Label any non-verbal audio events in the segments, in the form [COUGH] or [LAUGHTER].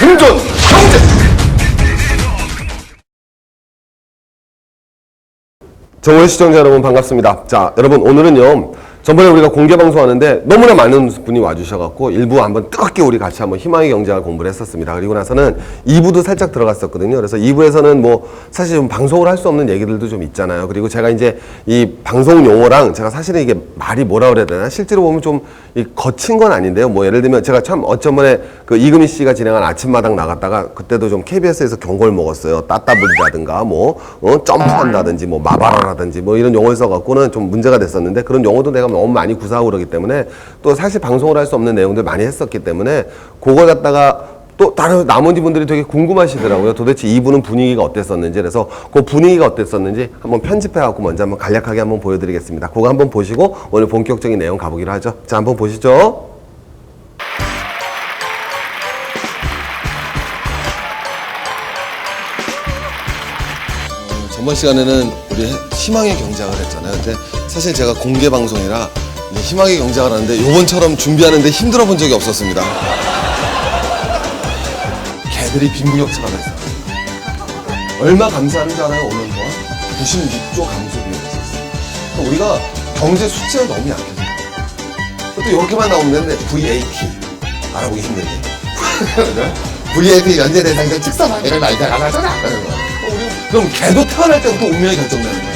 생존 경제 정월 시청자 여러분 반갑습니다. 자, 여러분 오늘은요. 전번에 우리가 공개 방송하는데 너무나 많은 분이 와주셔갖고 일부 한번 뜨겁게 우리 같이 한번 희망의 경제학 공부를 했었습니다. 그리고 나서는 2부도 살짝 들어갔었거든요. 그래서 2부에서는 뭐 사실 좀 방송을 할 수 없는 얘기들도 좀 있잖아요. 그리고 제가 이제 이 방송 용어랑 제가 사실은 이게 말이 뭐라 그래야 되나 실제로 보면 좀이 거친 건 아닌데요. 뭐 예를 들면 제가 참 어쩌면에 그 이금희 씨가 진행한 아침마당 나갔다가 그때도 좀 KBS에서 경고를 먹었어요. 따따블이라든가 뭐 어, 점프한다든지 뭐 마바라라든지 뭐 이런 용어를 써갖고는 좀 문제가 됐었는데 그런 용어도 내가 너무 많이 구사하고 그러기 때문에 또 사실 방송을 할 수 없는 내용들 많이 했었기 때문에 그걸 갖다가 또 다른 나머지 분들이 되게 궁금하시더라고요. 도대체 이분은 분위기가 어땠었는지 그래서 그 분위기가 어땠었는지 한번 편집해 갖고 먼저 한번 간략하게 한번 보여드리겠습니다. 그거 한번 보시고 오늘 본격적인 내용 가보기로 하죠. 자 한번 보시죠. 전번 시간에는 우리 희망의 경작을 했잖아요. 근데 사실 제가 공개 방송이라 희망의 경작을 하는데 요번처럼 준비하는데 힘들어 본 적이 없었습니다. 개들이 빈부격차가 났어요. 얼마 감사하는 줄 알아요, 오늘 동안? 96조 감소 비용이 있었어요. 그러니까 우리가 경제 수치가 너무 약해서. 또 이렇게만 나오면 되는데 VAT. 알아보기 힘든데. [LAUGHS] VAT 연재 대상자 직사 방해를 날짜 안 하잖아. 그럼 걔도 태어날 때부터 운명이 결정되는 거야.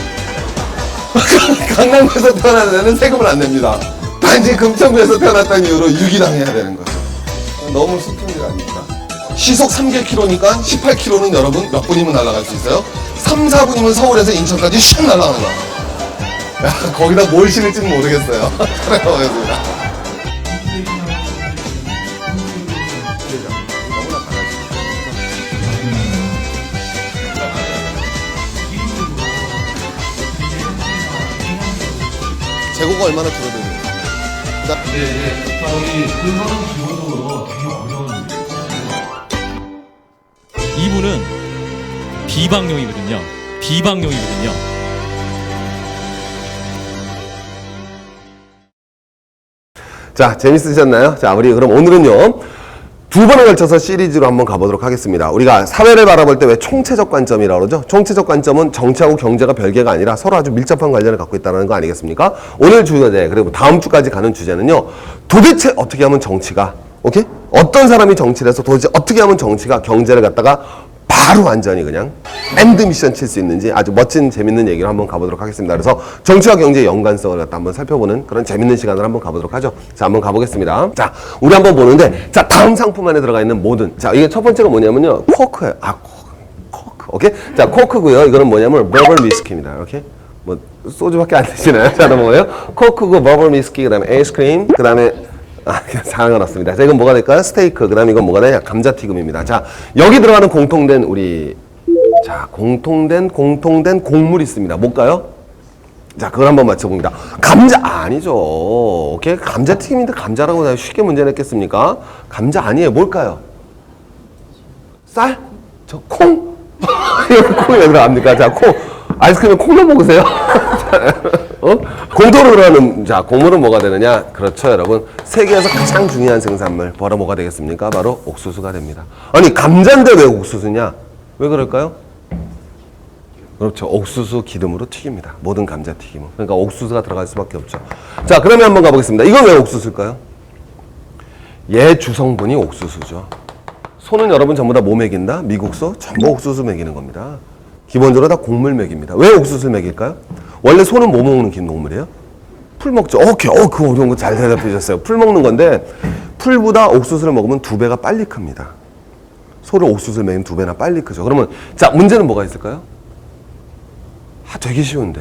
[LAUGHS] 강남구에서 태어난 애는 세금을 안 냅니다. 단지 금천구에서 태어났다는 이유로 유기당해야 되는 거죠. 너무 슬픈? 시속 3km니까 18km는 여러분 몇 분이면 날아갈 수 있어요? 3, 4분이면 서울에서 인천까지 슉 날아가는 거야. 야, 거기다 뭘 실을지는 모르겠어요. [LAUGHS] 보겠습니다. 재고가 얼마나 줄어드는지. 자, 저희 근사는 기본 2부는 비방용이거든요. 비방용이거든요. 자, 재밌으셨나요? 자, 우리 그럼 오늘은요. 두 번에 걸쳐서 시리즈로 한번 가보도록 하겠습니다. 우리가 사회를 바라볼 때 왜 총체적 관점이라고 그러죠? 총체적 관점은 정치하고 경제가 별개가 아니라 서로 아주 밀접한 관련을 갖고 있다는 거 아니겠습니까? 오늘 주제, 그리고 다음 주까지 가는 주제는요. 도대체 어떻게 하면 정치가, 오케이? 어떤 사람이 정치를 해서 도대체 어떻게 하면 정치가 경제를 갖다가 바로 완전히 그냥 엔드 미션 칠 수 있는지 아주 멋진 재밌는 얘기를 한번 가보도록 하겠습니다. 그래서 정치와 경제의 연관성을 갖다 한번 살펴보는 그런 재밌는 시간을 한번 가보도록 하죠. 자, 한번 가보겠습니다. 자, 우리 한번 보는데 자, 다음 상품 안에 들어가 있는 모든 자, 이게 첫 번째가 뭐냐면요. 코크예요. 아, 코크. 코크. 오케이? 자, 코크고요. 이거는 뭐냐면 버블 위스키입니다. 이렇게. 뭐 소주밖에 안 드시나요? [LAUGHS] 자, 넘어가요. 코크고 버블 위스키 그다음에 아이스크림 그다음에 아, [LAUGHS] 상관없습니다. 자, 이건 뭐가 될까요? 스테이크. 그 다음에 이건 뭐가 되냐? 감자튀김입니다. 자, 여기 들어가는 공통된 우리, 자, 공통된, 공통된 곡물이 있습니다. 뭘까요? 자, 그걸 한번 맞춰봅니다. 감자, 아, 아니죠. 오케이? 감자튀김인데 감자라고 내가 쉽게 문제 냈겠습니까? 감자 아니에요. 뭘까요? 쌀? 저 콩? [LAUGHS] 콩이 왜 들어갑니까? 자, 콩. 아이스크림에 콩도 먹으세요? [LAUGHS] 어? 공도로 들어가는 자 곡물은 뭐가 되느냐? 그렇죠, 여러분. 세계에서 가장 중요한 생산물 바로 뭐가 되겠습니까? 바로 옥수수가 됩니다. 아니 감자인데 왜 옥수수냐? 왜 그럴까요? 그렇죠. 옥수수 기름으로 튀깁니다. 모든 감자 튀김은. 그러니까 옥수수가 들어갈 수밖에 없죠. 자, 그러면 한번 가보겠습니다. 이건 왜 옥수수일까요? 얘 주성분이 옥수수죠. 소는 여러분 전부 다 뭐 먹인다? 미국소? 전부 옥수수 먹이는 겁니다. 기본적으로 다 곡물 먹입니다. 왜 옥수수를 먹일까요? 원래 소는 뭐 먹는 기농물이에요? 풀 먹죠. 오케이. 어, 그 어려운 거 잘 대답해 주셨어요. 풀 먹는 건데 풀보다 옥수수를 먹으면 두 배가 빨리 큽니다. 소를 옥수수를 먹이면 두 배나 빨리 크죠. 그러면 자, 문제는 뭐가 있을까요? 아, 되게 쉬운데.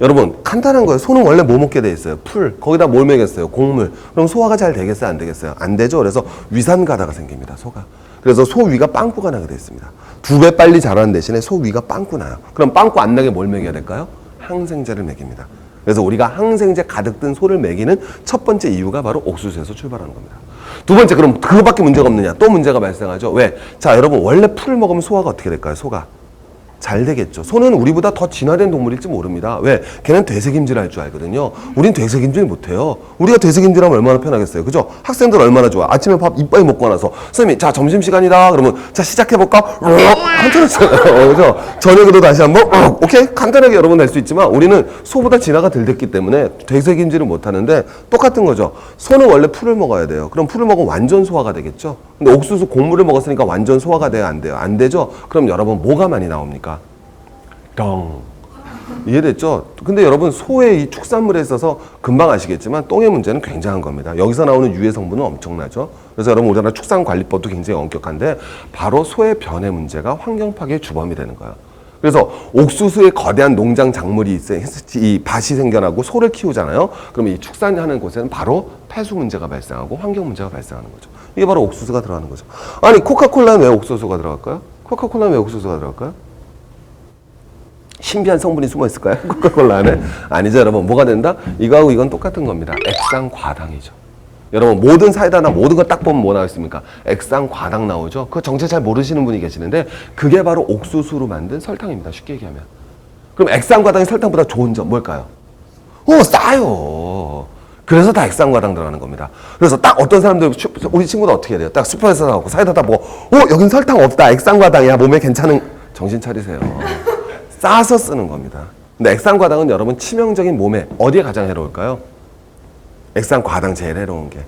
여러분, 간단한 거예요. 소는 원래 뭐 먹게 돼 있어요? 풀. 거기다 뭘 먹였어요? 곡물. 그럼 소화가 잘 되겠어요? 안 되겠어요? 안 되죠. 그래서 위산 가다가 생깁니다. 소가. 그래서 소 위가 빵꾸가 나게 돼 있습니다. 두 배 빨리 자라는 대신에 소 위가 빵꾸 나요. 그럼 빵꾸 안 나게 뭘 먹여야 될까요? 항생제를 먹입니다. 그래서 우리가 항생제 가득 든 소를 먹이는 첫 번째 이유가 바로 옥수수에서 출발하는 겁니다. 두 번째, 그럼 그거밖에 문제가 없느냐? 또 문제가 발생하죠. 왜? 자, 여러분, 원래 풀을 먹으면 소화가 어떻게 될까요? 소가. 잘 되겠죠. 소는 우리보다 더 진화된 동물일지 모릅니다. 왜? 걔는 되새김질 할 줄 알거든요. 우린 되새김질 못해요. 우리가 되새김질 하면 얼마나 편하겠어요. 그죠? 학생들 얼마나 좋아. 아침에 밥 이빨 먹고 나서 선생님이 자 점심시간이다. 그러면 자 시작해볼까? 한참했잖아요. [LAUGHS] 그죠? 저녁에도 다시 한 번 오케이? 간단하게 여러분 할 수 있지만 우리는 소보다 진화가 덜 됐기 때문에 되새김질을 못하는데 똑같은 거죠. 소는 원래 풀을 먹어야 돼요. 그럼 풀을 먹으면 완전 소화가 되겠죠. 근데 옥수수 곡물을 먹었으니까 완전 소화가 돼야 안 돼요. 안 되죠? 그럼 여러분 뭐가 많이 나옵니까? 덩. 이해됐죠? 근데 여러분 소의 이 축산물에 있어서 금방 아시겠지만 똥의 문제는 굉장한 겁니다. 여기서 나오는 유해 성분은 엄청나죠. 그래서 여러분 우리나라 축산관리법도 굉장히 엄격한데 바로 소의 변의 문제가 환경 파괴의 주범이 되는 거예요. 그래서 옥수수의 거대한 농장 작물이 있어 이 밭이 생겨나고 소를 키우잖아요. 그러면 이 축산하는 곳에는 바로 폐수 문제가 발생하고 환경 문제가 발생하는 거죠. 이게 바로 옥수수가 들어가는 거죠. 아니 코카콜라는 왜 옥수수가 들어갈까요? 코카콜라는 왜 옥수수가 들어갈까요? 신비한 성분이 숨어 있을까요? [LAUGHS] 코카콜라 안에? 아니죠, 여러분. 뭐가 된다? 이거하고 이건 똑같은 겁니다. 액상 과당이죠. 여러분, 모든 사이다나 모든 거 딱 보면 뭐 나왔습니까? 액상 과당 나오죠? 그거 정체 잘 모르시는 분이 계시는데, 그게 바로 옥수수로 만든 설탕입니다. 쉽게 얘기하면. 그럼 액상 과당이 설탕보다 좋은 점 뭘까요? 어, 싸요. 그래서 다 액상 과당 들어가는 겁니다. 그래서 딱 어떤 사람들, 슈- 우리 친구들 어떻게 해야 돼요? 딱 슈퍼에서 나오고 사이다 다 보고, 어, 여긴 설탕 없다. 액상 과당이야. 몸에 괜찮은, 정신 차리세요. 싸서 쓰는 겁니다. 근데 액상 과당은 여러분 치명적인 몸에 어디에 가장 해로울까요? 액상 과당 제일 해로운 게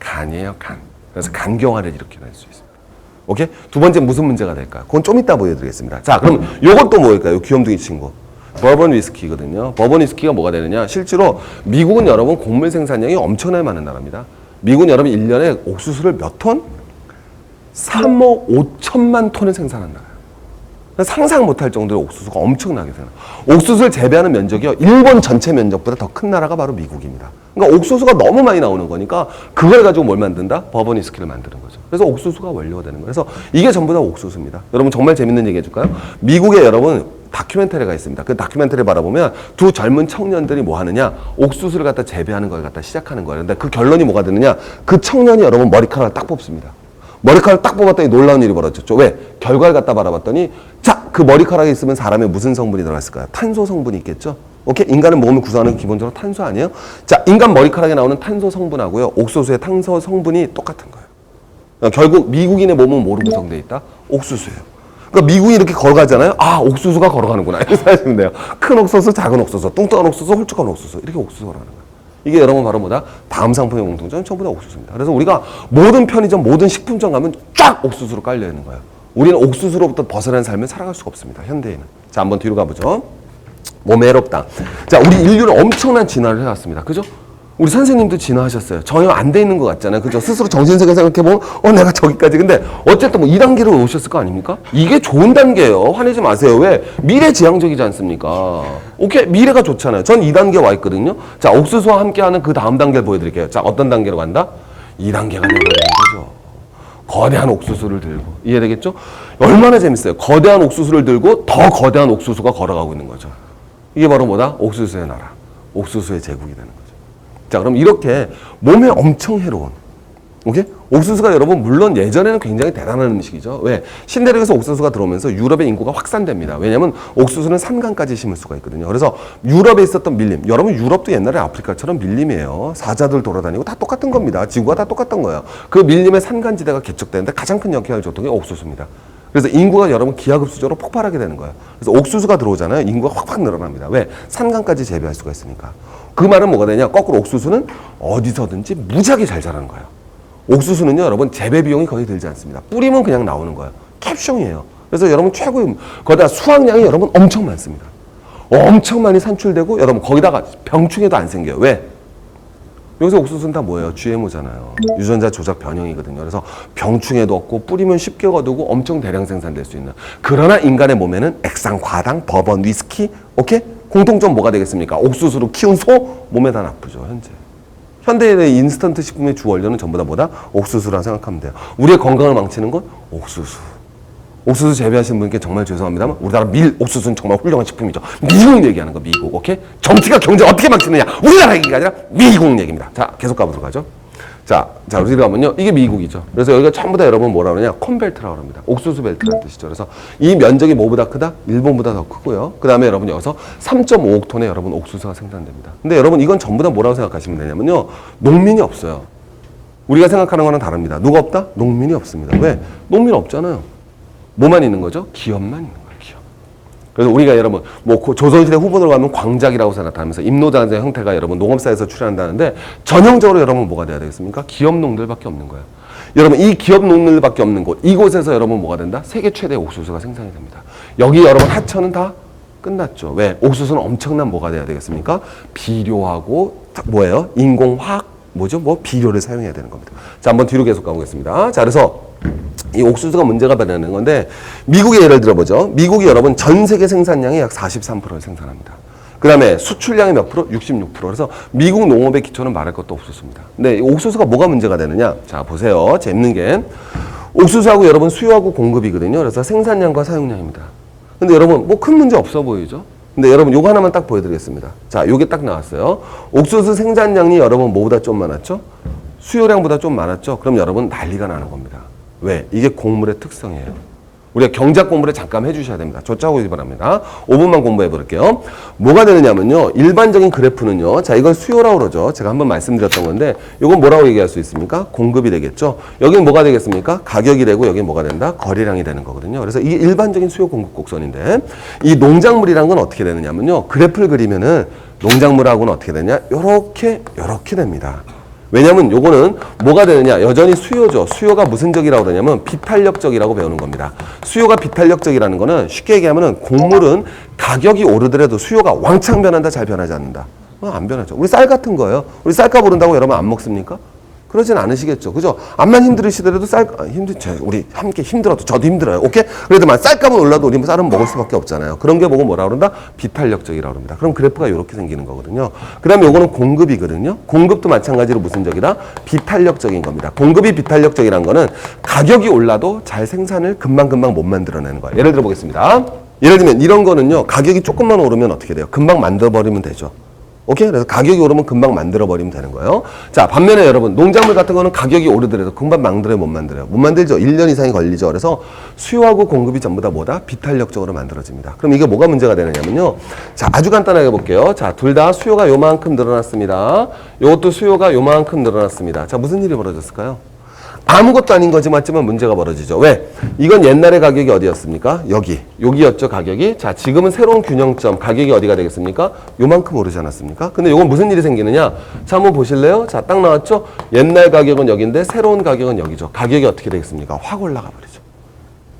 간이에요, 간. 그래서 간경화를 일으키게 할수 있어요. 오케이? 두 번째 무슨 문제가 될까요? 그건 좀 이따 보여드리겠습니다. 자, 그럼 요것도 뭘까요? 귀염둥이 친구. 버번 위스키거든요. 버번 위스키가 뭐가 되느냐? 실제로 미국은 여러분 곡물 생산량이 엄청나게 많은 나라입니다. 미국은 여러분 1년에 옥수수를 몇 톤? 3억 5천만 톤을 생산한다. 상상 못할 정도로 옥수수가 엄청나게 생겨. 옥수수를 재배하는 면적이요. 일본 전체 면적보다 더 큰 나라가 바로 미국입니다. 그러니까 옥수수가 너무 많이 나오는 거니까 그걸 가지고 뭘 만든다? 버번 위스키를 만드는 거죠. 그래서 옥수수가 원료가 되는 거예요. 그래서 이게 전부 다 옥수수입니다. 여러분 정말 재밌는 얘기 해줄까요? 미국에 여러분 다큐멘터리가 있습니다. 그 다큐멘터리 바라보면 두 젊은 청년들이 뭐 하느냐? 옥수수를 갖다 재배하는 걸 갖다 시작하는 거예요. 근데 그 결론이 뭐가 되느냐? 그 청년이 여러분 머리카락을 딱 뽑습니다. 머리카락을 딱 뽑았더니 놀라운 일이 벌어졌죠. 왜? 결과를 갖다 바라봤더니 자, 그 머리카락에 있으면 사람의 무슨 성분이 들어갔을까요? 탄소 성분이 있겠죠. 오케이? 인간은 몸을 구성하는 게 기본적으로 탄소 아니에요? 자, 인간 머리카락에 나오는 탄소 성분하고요. 옥수수의 탄소 성분이 똑같은 거예요. 그러니까 결국 미국인의 몸은 뭐로 구성되어 있다? 옥수수예요. 그러니까 미국이 이렇게 걸어가잖아요. 아, 옥수수가 걸어가는구나. 이렇게 생각하시면 돼요. 큰 옥수수, 작은 옥수수, 뚱뚱한 옥수수, 홀쭉한 옥수수. 이렇게 옥수수 걸어가는 거예요. 이게 여러분 바로 뭐다? 다음 상품의 공통점은 전부 다 옥수수입니다. 그래서 우리가 모든 편의점, 모든 식품점 가면 쫙 옥수수로 깔려 있는 거예요. 우리는 옥수수로부터 벗어난 삶을 살아갈 수가 없습니다. 현대인은. 자, 한번 뒤로 가보죠. 몸에 해롭다. 자, 우리 인류는 엄청난 진화를 해왔습니다. 그죠? 우리 선생님도 진화하셨어요. 전혀 안 돼 있는 것 같잖아요. 그죠? 스스로 정신세계 생각해보면, 어, 내가 저기까지. 근데 어쨌든 뭐 2단계로 오셨을 거 아닙니까? 이게 좋은 단계예요. 화내지 마세요. 왜? 미래 지향적이지 않습니까? 오케이. 미래가 좋잖아요. 전 2단계 와 있거든요. 자, 옥수수와 함께하는 그 다음 단계를 보여드릴게요. 자, 어떤 단계로 간다? 2단계가 되는 거죠. 거대한 옥수수를 들고 이해되겠죠? 얼마나 재밌어요. 거대한 옥수수를 들고 더 거대한 옥수수가 걸어가고 있는 거죠. 이게 바로 뭐다? 옥수수의 나라, 옥수수의 제국이 되는 거죠. 자, 그럼 이렇게 몸에 엄청 해로운 오케이? 옥수수가 여러분 물론 예전에는 굉장히 대단한 음식이죠. 왜? 신대륙에서 옥수수가 들어오면서 유럽의 인구가 확산됩니다. 왜냐하면 옥수수는 산간까지 심을 수가 있거든요. 그래서 유럽에 있었던 밀림, 여러분 유럽도 옛날에 아프리카처럼 밀림이에요. 사자들 돌아다니고 다 똑같은 겁니다. 지구가 다 똑같던 거예요. 그 밀림의 산간지대가 개척되는데 가장 큰 영향을 줬던 게 옥수수입니다. 그래서 인구가 여러분 기하급수적으로 폭발하게 되는 거예요. 그래서 옥수수가 들어오잖아요. 인구가 확확 늘어납니다. 왜? 산간까지 재배할 수가 있으니까. 그 말은 뭐가 되냐? 거꾸로 옥수수는 어디서든지 무지하게 잘 자라는 거예요. 옥수수는요, 여러분 재배 비용이 거의 들지 않습니다. 뿌리면 그냥 나오는 거예요. 캡숑이에요. 그래서 여러분 최고의 거기다 수확량이 여러분 엄청 많습니다. 엄청 많이 산출되고 여러분 거기다가 병충해도 안 생겨요. 왜? 여기서 옥수수는 다 뭐예요? GMO잖아요. 유전자 조작 변형이거든요. 그래서 병충해도 없고 뿌리면 쉽게 거두고 엄청 대량 생산될 수 있는. 그러나 인간의 몸에는 액상, 과당, 버번, 위스키, 오케이? 공통점 뭐가 되겠습니까? 옥수수로 키운 소 몸에 다 나쁘죠 현재. 현대인의 인스턴트 식품의 주 원료는 전부 다 뭐다? 옥수수라 생각하면 돼요. 우리의 건강을 망치는 건 옥수수. 옥수수 재배하시는 분께 정말 죄송합니다만 우리나라 밀 옥수수는 정말 훌륭한 식품이죠. 미국 얘기하는 거 미국 오케이? 정치가 경제 어떻게 망치느냐 우리나라 얘기가 아니라 미국 얘기입니다. 자 계속 가보도록 하죠. 자, 자, 우리 가면요. 이게 미국이죠. 그래서 여기가 전부 다 여러분 뭐라 그러냐? 콘벨트라고 합니다. 옥수수 벨트라는 뜻이죠. 그래서 이 면적이 뭐보다 크다? 일본보다 더 크고요. 그 다음에 여러분 여기서 3.5억 톤의 여러분 옥수수가 생산됩니다. 근데 여러분 이건 전부 다 뭐라고 생각하시면 되냐면요. 농민이 없어요. 우리가 생각하는 거는 다릅니다. 누가 없다? 농민이 없습니다. 왜? 농민 없잖아요. 뭐만 있는 거죠? 기업만 있는 거예요. 기업. 그래서 우리가 여러분 뭐 고- 조선시대 후본으로 가면 광작이라고 나타나면서 임노단의 형태가 여러분 농업사에서 출현한다는데 전형적으로 여러분 뭐가 돼야 되겠습니까? 기업농들밖에 없는 거예요. 여러분 이 기업 농들밖에 없는 곳 이곳에서 여러분 뭐가 된다? 세계 최대 옥수수가 생산이 됩니다. 여기 여러분 하천은 다 끝났죠. 왜? 옥수수는 엄청난 뭐가 돼야 되겠습니까? 비료하고 다- 뭐예요? 인공화학 뭐죠? 뭐 비료를 사용해야 되는 겁니다. 자, 한번 뒤로 계속 가보겠습니다. 자, 그래서 이 옥수수가 문제가 되는 건데 미국의 예를 들어보죠. 미국이 여러분 전 세계 생산량의 약 43%를 생산합니다. 그 다음에 수출량이 몇 프로? 66%. 그래서 미국 농업의 기초는 말할 것도 없었습니다. 근데 이 옥수수가 뭐가 문제가 되느냐? 자, 보세요. 재밌는 게 옥수수하고 여러분 수요하고 공급이거든요. 그래서 생산량과 사용량입니다. 근데 여러분 뭐 큰 문제 없어 보이죠? 근데 여러분 요거 하나만 딱 보여드리겠습니다. 자, 요게 딱 나왔어요. 옥수수 생산량이 여러분 뭐보다 좀 많았죠? 수요량보다 좀 많았죠? 그럼 여러분 난리가 나는 겁니다. 왜? 이게 곡물의 특성이에요. 우리가 경작 공부를 잠깐 해주셔야 됩니다. 쫓아오기 바랍니다. 5분만 공부해 볼게요. 뭐가 되느냐면요. 일반적인 그래프는요. 자, 이건 수요라고 그러죠. 제가 한번 말씀드렸던 건데, 이건 뭐라고 얘기할 수 있습니까? 공급이 되겠죠. 여기는 뭐가 되겠습니까? 가격이 되고, 여기 뭐가 된다? 거래량이 되는 거거든요. 그래서 이게 일반적인 수요 공급 곡선인데, 이 농작물이란 건 어떻게 되느냐면요. 그래프를 그리면은 농작물하고는 어떻게 되냐? 요렇게, 요렇게 됩니다. 왜냐면 요거는 뭐가 되느냐? 여전히 수요죠. 수요가 무슨 적이라고 그러냐면 비탄력적이라고 배우는 겁니다. 수요가 비탄력적이라는 거는 쉽게 얘기하면은 곡물은 가격이 오르더라도 수요가 왕창 변한다 잘 변하지 않는다. 어, 안 변하죠. 우리 쌀 같은 거예요. 우리 쌀값 오른다고 여러분 안 먹습니까 그러진 않으시겠죠. 그죠? 암만 힘들으시더라도 쌀 아, 힘들 저, 우리 함께 힘들어도 저도 힘들어요. 오케이? 그래도 만 쌀값은 올라도 우리 쌀은 먹을 수밖에 없잖아요. 그런 게 보고 뭐라 그런다? 비탄력적이라고 합니다. 그럼 그래프가 이렇게 생기는 거거든요. 그 다음에 요거는 공급이거든요. 공급도 마찬가지로 무슨 적이다? 비탄력적인 겁니다. 공급이 비탄력적이란 거는 가격이 올라도 잘 생산을 금방금방 못 만들어내는 거예요. 예를 들어 보겠습니다. 예를 들면 이런 거는요 가격이 조금만 오르면 어떻게 돼요? 금방 만들어 버리면 되죠 오케이? 그래서 가격이 오르면 금방 만들어 버리면 되는 거예요. 자, 반면에 여러분, 농작물 같은 거는 가격이 오르더라도 금방 만들어요, 못 만들어요? 못 만들죠. 1년 이상이 걸리죠. 그래서 수요하고 공급이 전부 다 뭐다? 비탄력적으로 만들어집니다. 그럼 이게 뭐가 문제가 되느냐면요. 자, 아주 간단하게 볼게요. 자, 둘 다 수요가 요만큼 늘어났습니다. 요것도 수요가 요만큼 늘어났습니다. 자, 무슨 일이 벌어졌을까요? 아무것도 아닌 거지 맞지만 문제가 벌어지죠. 왜? 이건 옛날의 가격이 어디였습니까? 여기. 여기였죠, 가격이. 자, 지금은 새로운 균형점. 가격이 어디가 되겠습니까? 요만큼 오르지 않았습니까? 근데 요건 무슨 일이 생기느냐? 자, 한번 보실래요? 자, 딱 나왔죠? 옛날 가격은 여기인데 새로운 가격은 여기죠. 가격이 어떻게 되겠습니까? 확 올라가 버리죠.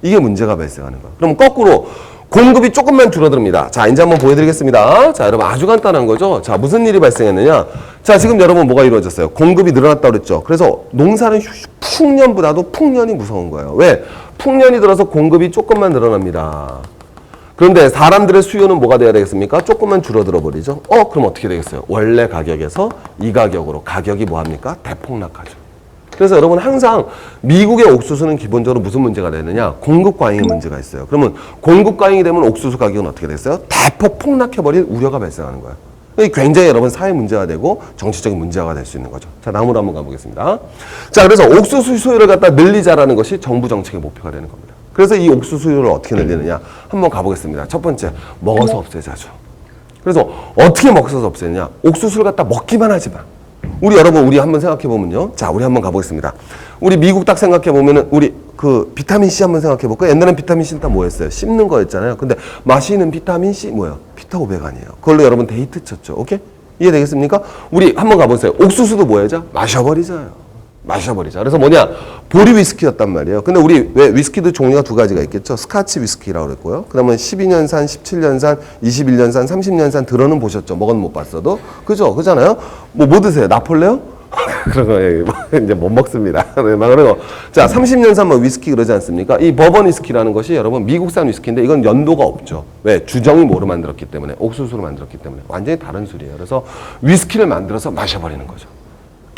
이게 문제가 발생하는 거예요. 그럼 거꾸로 공급이 조금만 줄어듭니다. 자, 이제 한번 보여드리겠습니다. 자, 여러분 아주 간단한 거죠. 자, 무슨 일이 발생했느냐? 자, 지금 여러분 뭐가 이루어졌어요? 공급이 늘어났다 그랬죠. 그래서 농사는 휴- 풍년보다도 풍년이 무서운 거예요. 왜? 풍년이 들어서 공급이 조금만 늘어납니다. 그런데 사람들의 수요는 뭐가 돼야 되겠습니까? 조금만 줄어들어 버리죠. 어, 그럼 어떻게 되겠어요? 원래 가격에서 이 가격으로 가격이 뭐 합니까? 대폭락하죠. 그래서 여러분 항상 미국의 옥수수는 기본적으로 무슨 문제가 되느냐? 공급 과잉의 문제가 있어요. 그러면 공급 과잉이 되면 옥수수 가격은 어떻게 됐어요? 대폭 폭락해버릴 우려가 발생하는 거예요. 굉장히 여러분 사회 문제가 되고 정치적인 문제가 될 수 있는 거죠. 자, 다음으로 한번 가보겠습니다. 자, 그래서 옥수수 수요를 갖다 늘리자라는 것이 정부 정책의 목표가 되는 겁니다. 그래서 이 옥수수 수요를 어떻게 늘리느냐? 한번 가보겠습니다. 첫 번째, 먹어서 없애자죠. 그래서 어떻게 먹어서 없애느냐? 옥수수를 갖다 먹기만 하지 마. 우리 여러분 우리 한번 생각해 보면요. 자, 우리 한번 가보겠습니다. 우리 미국 딱 생각해 보면은 우리 그 비타민 C 한번 생각해 볼까요? 옛날엔 비타민 C는 다 뭐였어요? 씹는 거였잖아요. 근데 마시는 비타민 C 뭐예요? 피타 오백아니에요. 그걸로 여러분 데이트 쳤죠. 오케이? 이해되겠습니까? 우리 한번 가보세요. 옥수수도 뭐야죠? 마셔버리자요. 마셔버리자. 그래서 뭐냐? 보리 위스키였단 말이에요. 근데 우리 왜 위스키도 종류가 두 가지가 있겠죠? 스카치 위스키라고 그랬고요. 그 다음에 12년산, 17년산, 21년산, 30년산 들어는 보셨죠? 먹은 못 봤어도. 그죠? 그잖아요? 뭐, 뭐 드세요? 나폴레옹? [LAUGHS] 그런 거, 예, [LAUGHS] 이제 못 먹습니다. [LAUGHS] 네, 막 그리고, 자, 30년산 뭐 위스키 그러지 않습니까? 이 버번 위스키라는 것이 여러분 미국산 위스키인데 이건 연도가 없죠. 왜? 주정이 뭐로 만들었기 때문에, 옥수수로 만들었기 때문에. 완전히 다른 술이에요. 그래서 위스키를 만들어서 마셔버리는 거죠.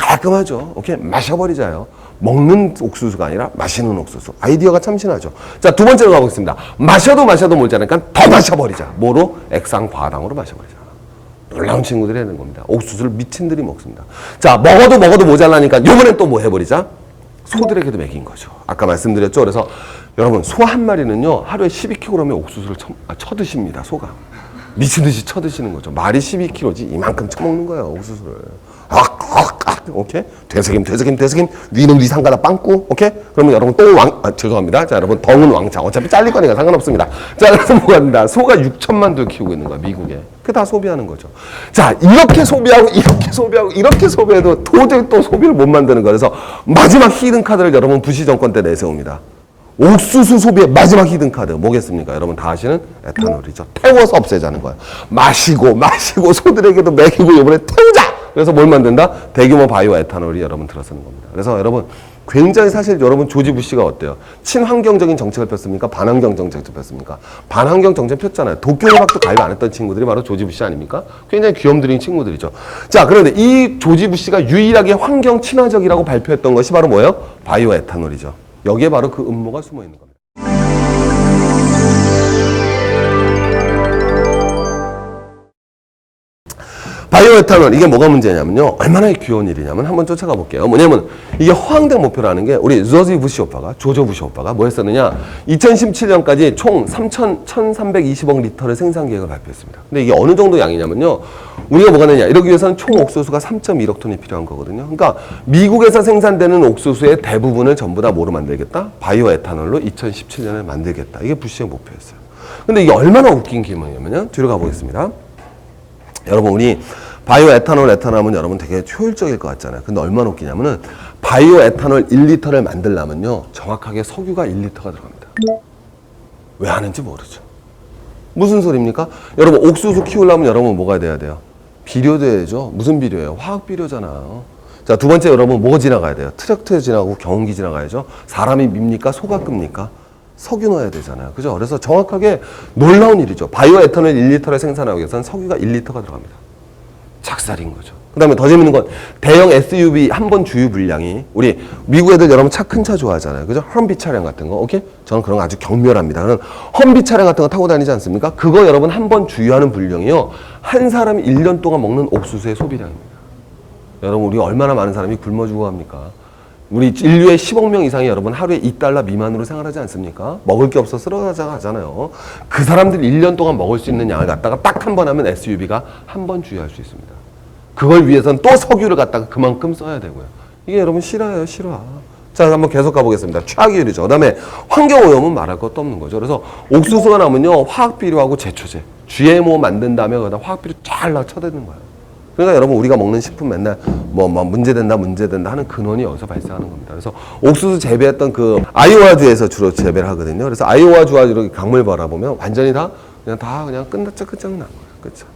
깔끔하죠. 오케이 마셔버리자요. 먹는 옥수수가 아니라 마시는 옥수수. 아이디어가 참신하죠. 자 두 번째로 가보겠습니다. 마셔도 마셔도 모자라니까 더 마셔버리자. 뭐로? 액상 과당으로 마셔버리자. 놀라운 친구들이 하는 겁니다. 옥수수를 미친들이 먹습니다. 자, 먹어도 먹어도 모자라니까 이번엔 또 뭐 해버리자? 소들에게도 먹인 거죠. 아까 말씀드렸죠. 그래서 여러분 소 한 마리는요 하루에 12kg의 옥수수를 쳐, 아, 쳐드십니다. 소가 미친 듯이 쳐드시는 거죠. 말이 12kg지 이만큼 쳐먹는 거예요 옥수수를. 악, 악, 악. 오케이 되새김 되새김 되새김 위는 위상가다 빵꾸 오케이 그러면 여러분 똥 왕 아, 죄송합니다. 자 여러분 덩은 왕창 어차피 잘릴 거니까 상관없습니다. 자 그래서 뭐가 된다. 소가 6천만 두 키우고 있는 거야 미국에. 그게 다 소비하는 거죠. 자 이렇게 소비하고 이렇게 소비하고 이렇게 소비해도 도저히 또 소비를 못 만드는. 그래서 마지막 히든 카드를 여러분 부시 정권 때 내세웁니다. 옥수수 소비의 마지막 히든 카드 뭐겠습니까? 여러분 다 아시는 에탄올이죠. 태워서 없애자는 거예요. 마시고 마시고 소들에게도 먹이고 이번에 태우자. 그래서 뭘 만든다? 대규모 바이오 에탄올이 여러분 들어서는 겁니다. 그래서 여러분 굉장히 사실 여러분 조지 부시가 어때요? 친환경적인 정책을 폈습니까? 반환경 정책을 폈습니까? 반환경 정책 폈잖아요. 도쿄유학도 가입 안 했던 친구들이 바로 조지 부시 아닙니까? 굉장히 귀염들인 친구들이죠. 자, 그런데 이 조지 부시가 유일하게 환경 친화적이라고 발표했던 것이 바로 뭐예요? 바이오 에탄올이죠. 여기에 바로 그 음모가 숨어 있는 겁니다. 바이오에탄올 이게 뭐가 문제냐면요. 얼마나 귀여운 일이냐면 한번 쫓아가 볼게요. 뭐냐면 이게 허황된 목표라는 게 우리 조지 부시 오빠가 조조 부시 오빠가 뭐 했었느냐. 2017년까지 총 3천 1320억 리터를 생산 계획을 발표했습니다. 근데 이게 어느 정도 양이냐면요. 우리가 뭐가 되냐. 이러기 위해서는 총 옥수수가 3.1억 톤이 필요한 거거든요. 그러니까 미국에서 생산되는 옥수수의 대부분을 전부 다 뭐로 만들겠다? 바이오에탄올로 2017년에 만들겠다. 이게 부시의 목표였어요. 근데 이게 얼마나 웃긴 기능이냐면요. 뒤로 가보겠습니다 여러분 우리 바이오 에탄올 에탄올 하면 여러분 되게 효율적일 것 같잖아요. 근데 얼마나 웃기냐면은 바이오 에탄올 1리터를 만들려면요. 정확하게 석유가 1리터가 들어갑니다. 왜 하는지 모르죠. 무슨 소리입니까? 여러분 옥수수 키우려면 여러분 뭐가 돼야 돼요? 비료돼야죠. 무슨 비료예요? 화학 비료잖아요. 자, 두 번째 여러분 뭐 지나가야 돼요? 트랙터 지나가고 경운기 지나가야죠. 사람이 밉니까? 소가 끕니까? 석유 넣어야 되잖아요. 그죠? 그래서 정확하게 놀라운 일이죠. 바이오 에탄올 1리터를 생산하기 위해서는 석유가 1리터가 들어갑니다. 작살인 거죠. 그 다음에 더 재밌는 건 대형 SUV 한 번 주유 분량이 우리 미국 애들 여러분 차 큰 차 좋아하잖아요. 그죠? 험비 차량 같은 거. 오케이? 저는 그런 거 아주 경멸합니다. 저는 험비 차량 같은 거 타고 다니지 않습니까? 그거 여러분 한 번 주유하는 분량이요. 한 사람이 1년 동안 먹는 옥수수의 소비량입니다. 여러분 우리 얼마나 많은 사람이 굶어 죽어 합니까? 우리 인류의 10억 명 이상이 여러분 하루에 2달러 미만으로 생활하지 않습니까? 먹을 게 없어 쓰러져 가잖아요. 그 사람들이 1년 동안 먹을 수 있는 양을 갖다가 딱 한 번 하면 SUV가 한 번 주유할 수 있습니다. 그걸 위해서는 또 석유를 갖다가 그만큼 써야 되고요. 이게 여러분 실화예요, 실화. 자, 한번 계속 가보겠습니다. 최악이율이죠. 그 다음에 환경오염은 말할 것도 없는 거죠. 그래서 옥수수가 나면요, 화학비료하고 제초제, GMO 만든 다음에 거기다 화학비료 쫙 쳐대는 거예요. 그러니까 여러분 우리가 먹는 식품 맨날 뭐, 뭐 문제된다 문제된다 하는 근원이 여기서 발생하는 겁니다. 그래서 옥수수 재배했던 그 아이오와주에서 주로 재배를 하거든요. 그래서 아이오와주와 이렇게 강물 바라보면 완전히 다 그냥 다 그냥 끝났죠 끝장난 거예요. 그렇죠.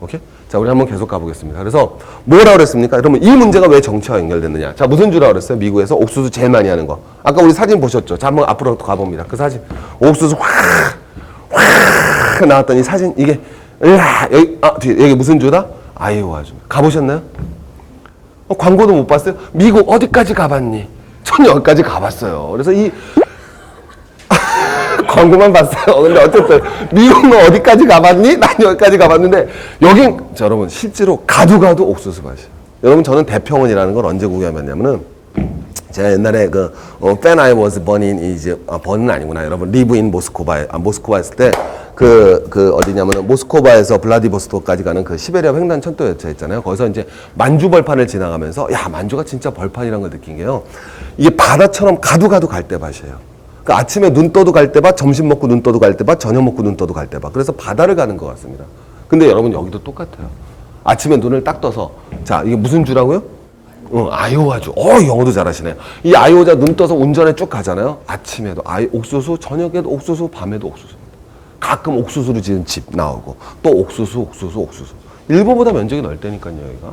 오케이? 자, 우리 한번 계속 가보겠습니다. 그래서 뭐라 그랬습니까? 여러분 이 문제가 왜 정치와 연결됐느냐? 자, 무슨 줄 알았어요? 미국에서 옥수수 제일 많이 하는 거. 아까 우리 사진 보셨죠? 자, 한번 앞으로 가봅니다. 그 사진. 옥수수 확, 확 나왔더니 사진 이게 으아, 여기 아 뒤에 여기 무슨 주다? 아이오와주. 가보셨나요? 어, 광고도 못 봤어요? 미국 어디까지 가봤니? 전 여기까지 가봤어요. 그래서 이 [LAUGHS] 광고만 봤어요. 근데 어쨌든 미국은 어디까지 가봤니? 난 여기까지 가봤는데 여긴 자, 여러분 실제로 가도 가도 옥수수 맛이에요. 여러분 저는 대평원이라는 걸 언제 구경했냐면은 제가 옛날에 그 어, When I was born in 이제 아, 번은 아니구나 여러분 리브 인 모스코바에 아, 모스코바 했을 때 그 그 어디냐면은 모스코바에서 블라디보스토크까지 가는 그 시베리아 횡단 천도 열차 있잖아요. 거기서 이제 만주 벌판을 지나가면서 야 만주가 진짜 벌판이란 걸 느낀 게요. 이게 바다처럼 가도 가도 갈대밭이에요. 그 아침에 눈 떠도 갈대밭, 점심 먹고 눈 떠도 갈대밭, 저녁 먹고 눈 떠도 갈대밭. 그래서 바다를 가는 것 같습니다. 근데 여러분 여기도 똑같아요. 아침에 눈을 딱 떠서 자 이게 무슨 주라고요? 어, 아이오와주. 어, 영어도 잘하시네요. 이 아이오자 눈 떠서 운전에 쭉 가잖아요. 아침에도 아이 옥수수, 저녁에도 옥수수, 밤에도 옥수수입니다. 가끔 옥수수로 지은 집 나오고 또 옥수수, 옥수수, 옥수수. 일본보다 면적이 넓다니까요, 여기가.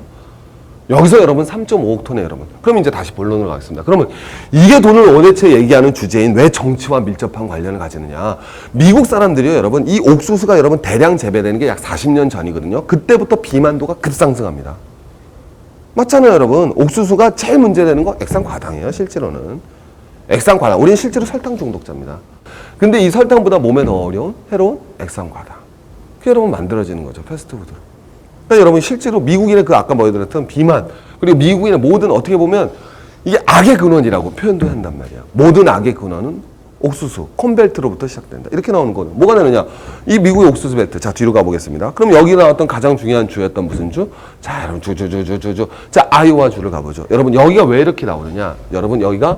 여기서 여러분 3.5억 톤에 여러분. 그럼 이제 다시 본론으로 가겠습니다. 그러면 이게 돈을 도대체 얘기하는 주제인 왜 정치와 밀접한 관련을 가지느냐. 미국 사람들이요, 여러분. 이 옥수수가 여러분 대량 재배되는 게 약 40년 전이거든요. 그때부터 비만도가 급상승합니다. 맞잖아요, 여러분. 옥수수가 제일 문제되는 거 액상 과당이에요, 실제로는. 액상 과당. 우리는 실제로 설탕 중독자입니다. 근데 이 설탕보다 몸에 더 어려운, 해로운 액상 과당. 그게 여러분 만들어지는 거죠, 패스트푸드로. 그러니까 여러분 실제로 미국인의 그 아까 말했던 비만 그리고 미국인의 모든 어떻게 보면 이게 악의 근원이라고 표현도 한단 말이야. 모든 악의 근원은 옥수수, 콘벨트로부터 시작된다. 이렇게 나오는 거는 뭐가 되느냐? 이 미국의 옥수수 벨트. 자, 뒤로 가보겠습니다. 그럼 여기 나왔던 가장 중요한 주였던 무슨 주? 자, 여러분 주, 주, 주, 주, 주, 주. 자, 아이오와 주를 가보죠. 여러분 여기가 왜 이렇게 나오느냐? 여러분 여기가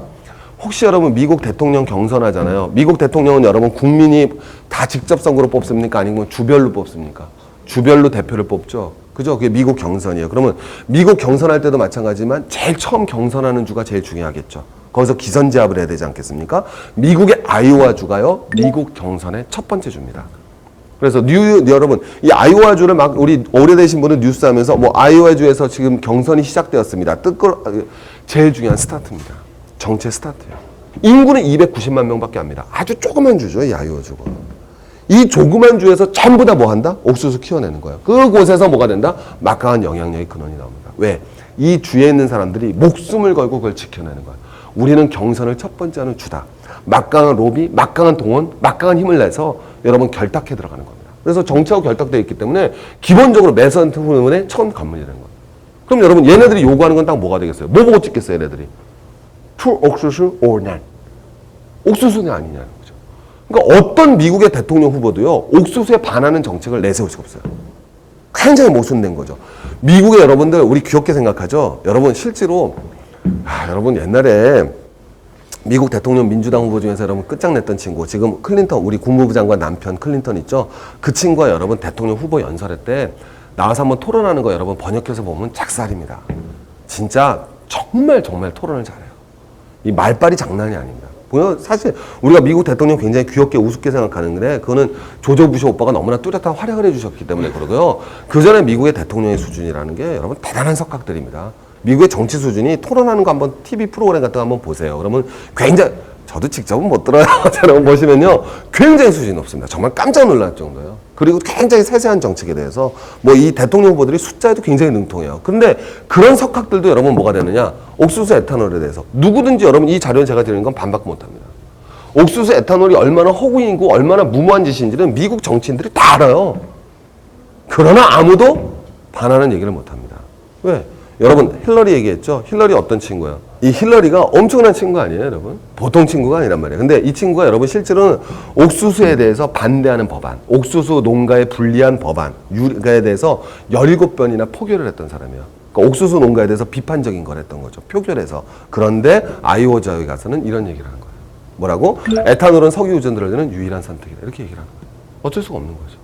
혹시 여러분 미국 대통령 경선하잖아요. 미국 대통령은 여러분 국민이 다 직접 선거로 뽑습니까? 아니면 주별로 뽑습니까? 주별로 대표를 뽑죠. 그죠? 그게 미국 경선이에요. 그러면 미국 경선할 때도 마찬가지지만 제일 처음 경선하는 주가 제일 중요하겠죠. 거기서 기선제압을 해야 되지 않겠습니까? 미국의 아이오와 주가요. 미국 경선의 첫 번째 주입니다. 그래서 뉴 여러분 이 아이오와 주를 막 우리 오래되신 분은 뉴스 하면서 뭐 아이오와 주에서 지금 경선이 시작되었습니다. 뜨거 제일 중요한 스타트입니다. 정체 스타트예요. 인구는 290만 명밖에 안 됩니다. 아주 조그만 주죠, 이 아이오와 주가. 이 조그만 주에서 전부 다 뭐 한다? 옥수수 키워내는 거예요. 그곳에서 뭐가 된다? 막강한 영향력의 근원이 나옵니다. 왜? 이 주에 있는 사람들이 목숨을 걸고 그걸 지켜내는 거예요. 우리는 경선을 첫 번째 하는 주다. 막강한 로비, 막강한 동원, 막강한 힘을 내서 여러분 결탁해 들어가는 겁니다. 그래서 정치하고 결탁되어 있기 때문에 기본적으로 매선 부분의 처음 관문이 되는 거예요. 그럼 여러분 얘네들이 요구하는 건 딱 뭐가 되겠어요? 뭐 보고 찍겠어요, 얘네들이? true 옥수수 not? 옥수수냐 아니냐는 거죠. 그러니까 어떤 미국의 대통령 후보도요, 옥수수에 반하는 정책을 내세울 수가 없어요. 굉장히 모순된 거죠. 미국의 여러분들, 우리 귀엽게 생각하죠? 여러분, 실제로, 아, 여러분 옛날에 미국 대통령 민주당 후보 중에서 여러분 끝장냈던 친구, 지금 클린턴, 우리 국무부 장관 남편 클린턴 있죠? 그 친구가 여러분 대통령 후보 연설회 때 나와서 한번 토론하는 거 여러분 번역해서 보면 작살입니다. 진짜 정말 정말 토론을 잘해요. 이 말빨이 장난이 아닙니다. 보면 사실 우리가 미국 대통령 굉장히 귀엽게 우습게 생각하는데 그거는 조조 부시 오빠가 너무나 뚜렷한 활약을 해주셨기 때문에 그러고요. 그 전에 미국의 대통령의 수준이라는 게 여러분 대단한 석학들입니다. 미국의 정치 수준이 토론하는 거 한번 TV 프로그램 같은 거 한번 보세요. 그러면 굉장히 저도 직접은 못 들어요. [LAUGHS] 여러분 보시면요. 굉장히 수준이 높습니다. 정말 깜짝 놀랄 정도예요. 그리고 굉장히 세세한 정책에 대해서 뭐 이 대통령 후보들이 숫자에도 굉장히 능통해요. 그런데 그런 석학들도 여러분 뭐가 되느냐? 옥수수 에탄올에 대해서 누구든지 여러분 이 자료는 제가 드리는 건 반박 못 합니다. 옥수수 에탄올이 얼마나 허구이고 얼마나 무모한 짓인지는 미국 정치인들이 다 알아요. 그러나 아무도 반하는 얘기를 못 합니다. 왜? 여러분 힐러리 얘기했죠? 힐러리 어떤 친구예요? 이 힐러리가 엄청난 친구 아니에요, 여러분? 보통 친구가 아니란 말이에요. 근데 이 친구가 여러분 실제로는 옥수수에 대해서 반대하는 법안, 옥수수 농가에 불리한 법안, 유가에 대해서 17번이나 포결을 했던 사람이에요. 그러니까 옥수수 농가에 대해서 비판적인 걸 했던 거죠. 표결해서. 그런데 아이오자에 가서는 이런 얘기를 하는 거예요. 뭐라고? 에탄올은 석유 유전들을 되는 유일한 선택이다. 이렇게 얘기를 하는 거예요. 어쩔 수가 없는 거죠.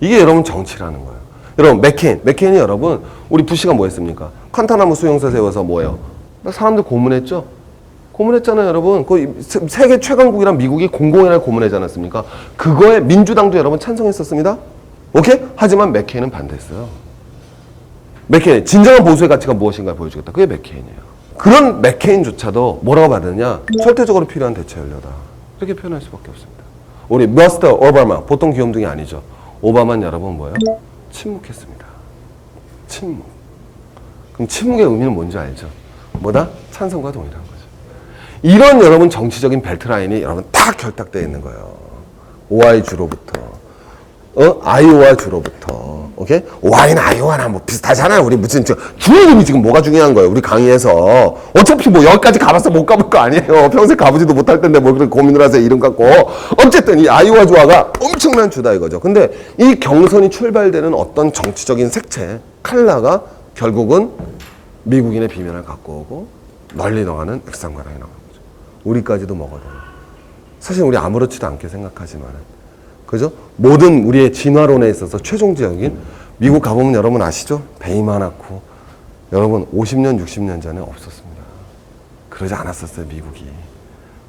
이게 여러분 정치라는 거예요. 여러분 맥케인, 맥케인이 여러분 우리 부시가 뭐 했습니까? 칸타나무 수용소 세워서 뭐예요? 사람들 고문했죠. 고문했잖아요, 여러분. 그 세- 세계 최강국이란 미국이 공공연하게 고문하지 않았습니까? 그거에 민주당도 여러분 찬성했었습니다. 오케이? 하지만 맥케인은 반대했어요. 맥케인 진정한 보수의 가치가 무엇인가 보여주겠다. 그게 맥케인이에요. 그런 맥케인조차도 뭐라고 받느냐? 절대적으로 필요한 대체 연료다. 이렇게 표현할 수밖에 없습니다. 우리 머스터 오바마 보통 귀염둥이 아니죠. 오바마는 여러분 뭐예요? 침묵했습니다. 침묵. 그럼 침묵의 의미는 뭔지 알죠? 뭐다? 찬성과 동일한 거죠. 이런 여러분 정치적인 벨트라인이 여러분 다 결탁되어 있는 거예요. 오아이 주로부터 어? 아이오와 주로부터. 오케이? 오아이나 아이오와나 뭐 비슷하잖아요. 우리 무슨 저 중요한 지금 뭐가 중요한 거예요? 우리 강의에서 어차피 뭐 여기까지 가봤어 못 가볼 거 아니에요. [LAUGHS] 평생 가보지도 못할 텐데 뭘 그렇게 고민을 하세요 이름 갖고. 어쨌든 이 아이오와 주화가 엄청난 주다 이거죠. 근데 이 경선이 출발되는 어떤 정치적인 색채 칼라가 결국은 미국인의 비면을 갖고 오고 널리 나가는 액상과당이 나오는 거죠. 우리까지도 돼요. 사실 우리 아무렇지도 않게 생각하지만은 그죠? 모든 우리의 진화론에 있어서 최종적인 미국 가보면 여러분 아시죠? 베이만 낳고 여러분 50년 60년 전에 없었습니다. 그러지 않았었어요 미국이.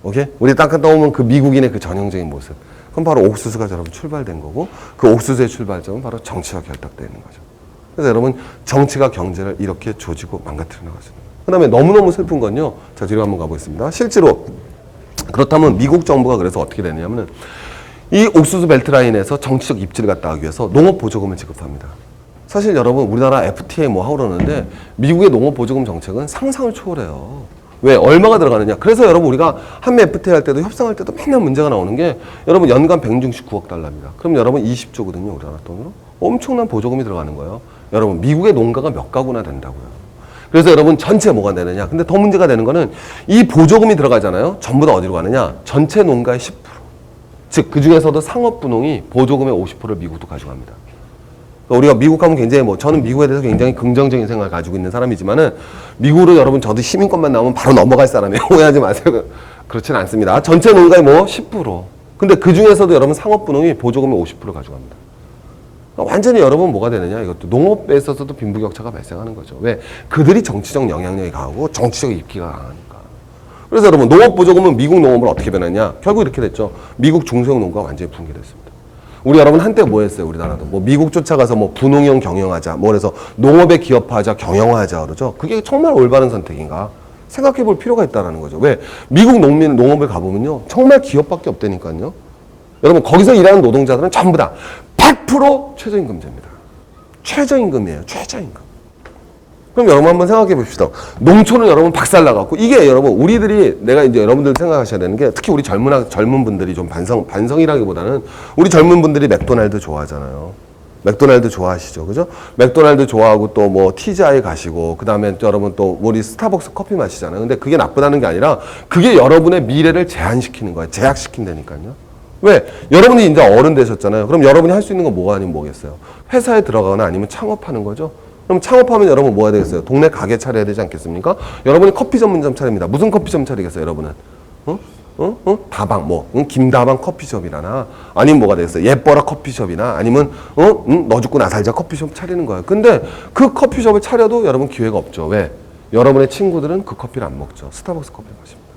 오케이? 우리 딱 떠오면 그 미국인의 그 전형적인 모습. 그럼 바로 옥수수가 여러분 출발된 거고 그 옥수수의 출발점은 바로 정치와 결탁되어 있는 거죠. 그래서 여러분 정치가 경제를 이렇게 조지고 망가뜨려 나가죠. 그다음에 너무너무 슬픈 건요. 자 뒤로 한번 가보겠습니다. 실제로 그렇다면 미국 정부가 그래서 어떻게 되냐면은 이 옥수수 벨트 라인에서 정치적 입지를 갖다 하기 위해서 농업 보조금을 지급합니다. 사실 여러분 우리나라 FTA 뭐 하고 그러는데 미국의 농업 보조금 정책은 상상을 초월해요. 왜 얼마가 들어가느냐? 그래서 여러분 우리가 한미 FTA 할 때도 협상할 때도 맨날 문제가 나오는 게 여러분 연간 169억 달러입니다. 그럼 여러분 20조거든요 우리나라 돈으로. 엄청난 보조금이 들어가는 거예요. 여러분 미국의 농가가 몇 가구나 된다고요. 그래서 여러분 전체 뭐가 되느냐? 근데 더 문제가 되는 거는 이 보조금이 들어가잖아요. 전부 다 어디로 가느냐? 전체 농가의 10%. 즉, 그 중에서도 상업분홍이 보조금의 50%를 미국도 가져갑니다. 그러니까 우리가 미국 가면 굉장히 뭐, 저는 미국에 대해서 굉장히 긍정적인 생각을 가지고 있는 사람이지만은, 미국으로 여러분 저도 시민권만 나오면 바로 넘어갈 사람이에요. [LAUGHS] 오해하지 마세요. 그렇진 않습니다. 전체 농가의 뭐 10%. 근데 그 중에서도 여러분 상업분홍이 보조금의 50% 가져갑니다. 그러니까 완전히 여러분 뭐가 되느냐 이것도 농업에 있어서도 빈부격차가 발생하는 거죠. 왜? 그들이 정치적 영향력이 강하고 정치적 입기가 강하니까. 그래서 여러분 농업 보조금은 미국 농업을 어떻게 변했냐? 결국 이렇게 됐죠. 미국 중소형 농가가 완전히 붕괴됐습니다. 우리 여러분 한때 뭐 했어요? 우리나라도 뭐 미국 쫓아가서 뭐 분홍형 경영하자, 뭐 그래서 농업에 기업화하자, 경영화하자 그러죠. 그게 정말 올바른 선택인가? 생각해 볼 필요가 있다라는 거죠. 왜? 미국 농민 농업에 가보면요. 정말 기업밖에 없다니까요. 여러분 거기서 일하는 노동자들은 전부 다 100% 최저임금제입니다. 최저임금이에요. 최저임금. 그럼 여러분 한번 생각해 봅시다. 농촌은 여러분 박살 나갖고 이게 여러분 우리들이 내가 이제 여러분들 생각하셔야 되는 게 특히 우리 젊은 학- 젊은 분들이 좀 반성 반성이라기보다는 우리 젊은 분들이 맥도날드 좋아하잖아요. 맥도날드 좋아하시죠, 그죠? 맥도날드 좋아하고 또 뭐 티자에 가시고 그 다음에 여러분 또 우리 스타벅스 커피 마시잖아요. 근데 그게 나쁘다는 게 아니라 그게 여러분의 미래를 제한시키는 거예요. 제약시킨다니까요. 왜? 여러분이 이제 어른 되셨잖아요. 그럼 여러분이 할 수 있는 건 뭐가 아니면 뭐겠어요? 회사에 들어가거나 아니면 창업하는 거죠. 그럼 창업하면 여러분 뭐 해야 되겠어요? 동네 가게 차려야 되지 않겠습니까? 여러분이 커피 전문점 차립니다. 무슨 커피점 차리겠어요, 여러분은? 어? 어? 어? 다방 뭐 응? 김다방 커피숍이라나 아니면 뭐가 되겠어요? 예뻐라 커피숍이나 아니면 어? 응? 너 죽고 나 살자 커피숍 차리는 거예요. 근데 그 커피숍을 차려도 여러분 기회가 없죠. 왜? 여러분의 친구들은 그 커피를 안 먹죠. 스타벅스 커피 마십니다.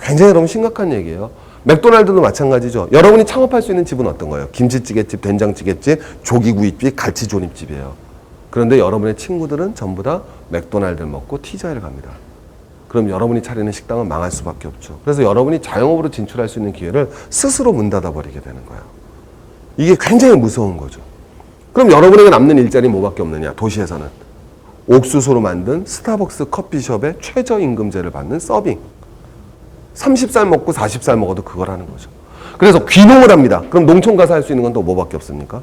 굉장히 여러분 심각한 얘기예요. 맥도날드도 마찬가지죠. 여러분이 창업할 수 있는 집은 어떤 거예요? 김치찌개집, 된장찌개집, 조기구이집, 갈치조림집이에요. 그런데 여러분의 친구들은 전부 다 맥도날드를 먹고 티자를 갑니다. 그럼 여러분이 차리는 식당은 망할 수밖에 없죠. 그래서 여러분이 자영업으로 진출할 수 있는 기회를 스스로 문 닫아버리게 되는 거예요. 이게 굉장히 무서운 거죠. 그럼 여러분에게 남는 일자리 뭐밖에 없느냐? 도시에서는 옥수수로 만든 스타벅스 커피숍의 최저임금제를 받는 서빙. 30살 먹고 40살 먹어도 그걸 하는 거죠. 그래서 귀농을 합니다. 그럼 농촌 가서 할 수 있는 건 또 뭐밖에 없습니까?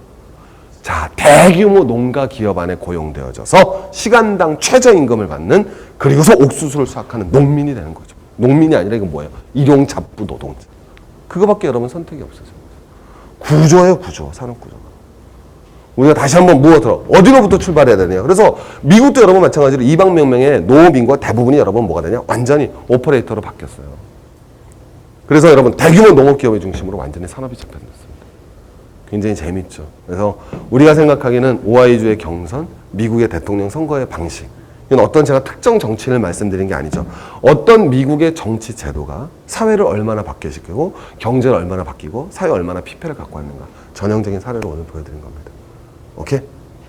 자, 대규모 농가 기업 안에 고용되어져서 시간당 최저임금을 받는 그리고서 옥수수를 수확하는 농민이 되는 거죠. 농민이 아니라 이건 뭐예요? 일용 잡부 노동자. 그거밖에 여러분 선택이 없어요. 구조예요, 구조. 산업 구조가. 우리가 다시 한번 무엇으로 어디로부터 출발해야 되냐. 그래서 미국도 여러분 마찬가지로 이방 명명의 농업인과 대부분이 여러분 뭐가 되냐? 완전히 오퍼레이터로 바뀌었어요. 그래서 여러분 대규모 농업 기업의 중심으로 완전히 산업이 재편됐습니다. 굉장히 재밌죠. 그래서 우리가 생각하기에는 오하이주의 경선, 미국의 대통령 선거의 방식, 이건 어떤 제가 특정 정치인을 말씀드린 게 아니죠. 어떤 미국의 정치 제도가 사회를 얼마나 바뀌시키고 경제를 얼마나 바뀌고 사회 얼마나 피폐를 갖고 왔는가 전형적인 사례를 오늘 보여드린 겁니다. 오케이?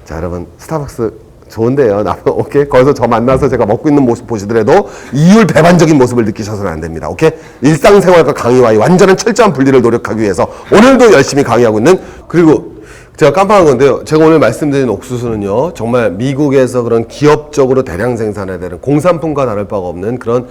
자 여러분 스타벅스 좋은데요. [LAUGHS] 나 오케이 거기서 저 만나서 제가 먹고 있는 모습 보시더라도 이율 배반적인 모습을 느끼셔서는 안 됩니다. 오케이? 일상생활과 강의와의 완전한 철저한 분리를 노력하기 위해서 오늘도 열심히 강의하고 있는 그리고 제가 깜빡한 건데요. 제가 오늘 말씀드린 옥수수는요, 정말 미국에서 그런 기업적으로 대량 생산해야 되는 공산품과 다를 바가 없는 그런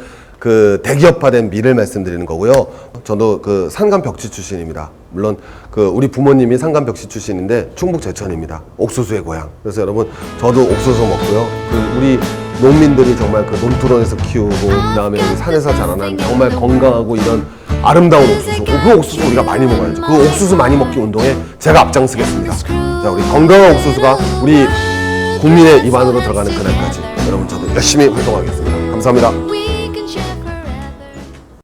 그 대기업화된 밀을 말씀드리는 거고요. 저도 그 산간 벽지 출신입니다. 물론 그 우리 부모님이 산간 벽지 출신인데 충북 제천입니다. 옥수수의 고향. 그래서 여러분 저도 옥수수 먹고요. 그 우리 농민들이 정말 그 논두렁에서 키우고 그다음에 여기 산에서 자라난 정말 건강하고 이런 아름다운 옥수수. 그 옥수수 우리가 많이 먹어야죠. 그 옥수수 많이 먹기 운동에 제가 앞장서겠습니다. 자, 우리 건강한 옥수수가 우리 국민의 입안으로 들어가는 그날까지 여러분 저도 열심히 활동하겠습니다. 감사합니다.